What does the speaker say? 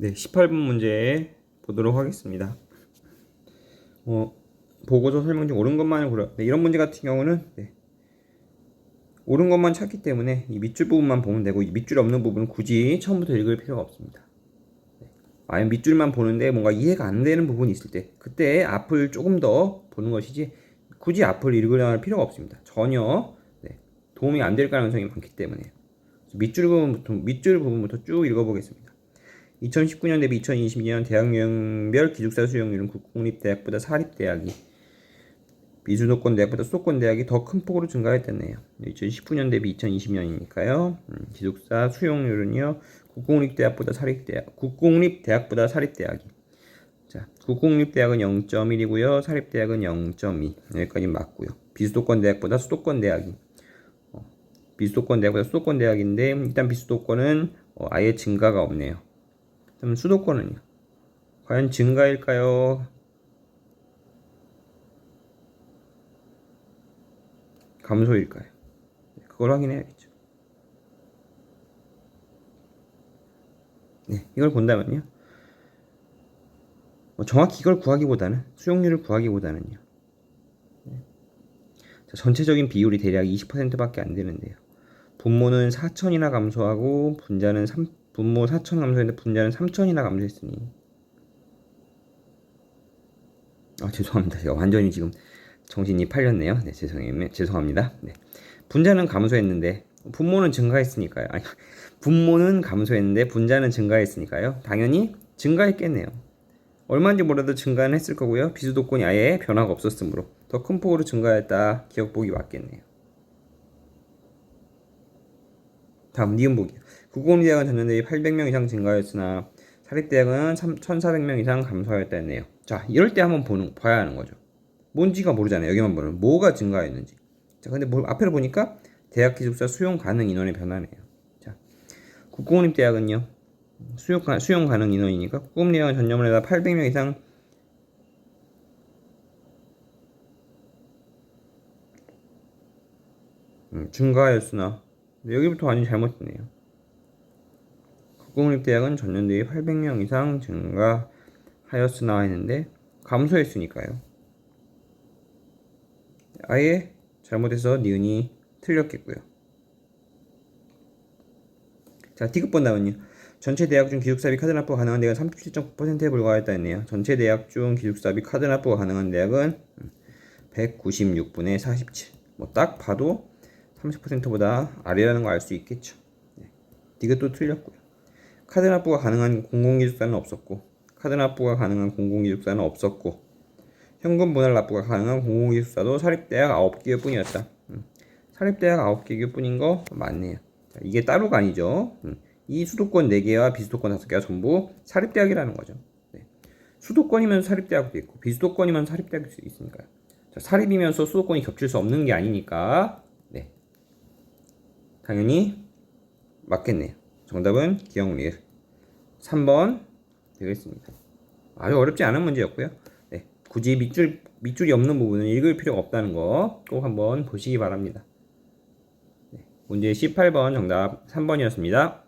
네, 18번 문제 보도록 하겠습니다. 어, 보고서 설명 중 옳은 것만을 고려. 네, 이런 문제 같은 경우는 네, 옳은 것만 찾기 때문에 이 밑줄 부분만 보면 되고 이 밑줄 없는 부분은 굳이 처음부터 읽을 필요가 없습니다. 네, 아니면 밑줄만 보는데 뭔가 이해가 안 되는 부분이 있을 때 그때 앞을 조금 더 보는 것이지 굳이 앞을 읽을 필요가 없습니다. 전혀 네, 도움이 안 될 가능성이 많기 때문에 밑줄 부분부터 밑줄 부분부터 쭉 읽어보겠습니다. 2019년 대비 2022년 대학 유형별 기숙사 수용률은 국공립대학보다 사립대학이 비수도권 대학보다 수도권 대학이 더 큰 폭으로 증가했다네요. 2019년 대비 2020년이니까요. 음, 기숙사 수용률은요. 국공립대학보다 사립대학, 국공립대학보다 사립대학이. 자, 국공립대학은 0.1이고요. 사립대학은 0.2. 여기까지 맞고요. 비수도권 대학보다 수도권 대학이. 어, 비수도권 대학보다 수도권 대학인데 일단 비수도권은 어, 아예 증가가 없네요. 그럼 수도권은요? 과연 증가일까요? 감소일까요? 네, 그걸 확인해야겠죠. 네, 이걸 본다면요. 뭐 정확히 이걸 구하기보다는 수용률을 구하기보다는요. 네. 자, 전체적인 비율이 대략 20%밖에 안 되는데요. 분모는 4천이나 감소하고 분자는 3, 분모 4천 감소했는데 분자는 3천이나 감소했으니. 아 죄송합니다. 제가 완전히 지금 정신이 팔렸네요. 네 죄송해요. 죄송합니다. 네. 분자는 감소했는데 분모는 증가했으니까요. 아니 분모는 감소했는데 분자는 증가했으니까요. 당연히 증가했겠네요. 얼마인지 몰라도 증가는 했을 거고요. 비수도권이 아예 변화가 없었으므로 더 큰 폭으로 증가했다. 기억 보기 맞겠네요 다음 니은 보기요 국공대학은 전년 대비 800명 이상 증가했으나 사립대학은 1,400명 이상 감소하였다 했네요. 자, 이럴 때 한번 보는, 봐야 하는 거죠. 뭔지가 모르잖아요. 여기만 보면 뭐가 증가했는지. 자, 근데 뭐 앞에를 보니까 대학 기숙사 수용 가능 인원의 변화네요. 자, 국공립 대학은요. 수용, 수용 가능 인원이니까 국공립 대학은 전년보다 800명 이상 음, 증가하였으나 여기부터 완전 잘못됐네요. 국공립 대학은 전년 대비 800명 이상 증가하였으나 했는데 감소했으니까요. 아예 잘못해서 니은이 틀렸겠고요. 자, D급 본다면요. 전체 대학 중 기숙사비 카드 납부가 가능한 대학은 37.9%에 불과했다 했네요. 전체 대학 중 기숙사비 카드 납부가 가능한 대학은 196분의 47. 뭐 딱 봐도 30%보다 아래라는 거알수 있겠죠. 네. 이것도 틀렸고요. 카드 납부가 가능한 공공기숙사는 없었고 카드 납부가 가능한 공공기숙사는 없었고 현금 분할 납부가 가능한 공공기숙사도 사립대학 9개 뿐이었다. 음. 사립대학 9개 뿐인 거 맞네요. 자, 이게 따로가 아니죠. 음. 이 수도권 4개와 비수도권 5개가 전부 사립대학이라는 거죠. 네. 수도권이면 사립대학도 있고 비수도권이면 사립대학일 수 있으니까요. 자, 사립이면서 수도권이 겹칠 수 없는 게 아니니까 네. 당연히 맞겠네요. 정답은 기억리을 3번 되겠습니다. 아주 어렵지 않은 문제였고요. 네, 굳이 밑줄, 밑줄이 없는 부분은 읽을 필요가 없다는 거 꼭 한번 보시기 바랍니다. 네, 문제 18번 정답 3번이었습니다.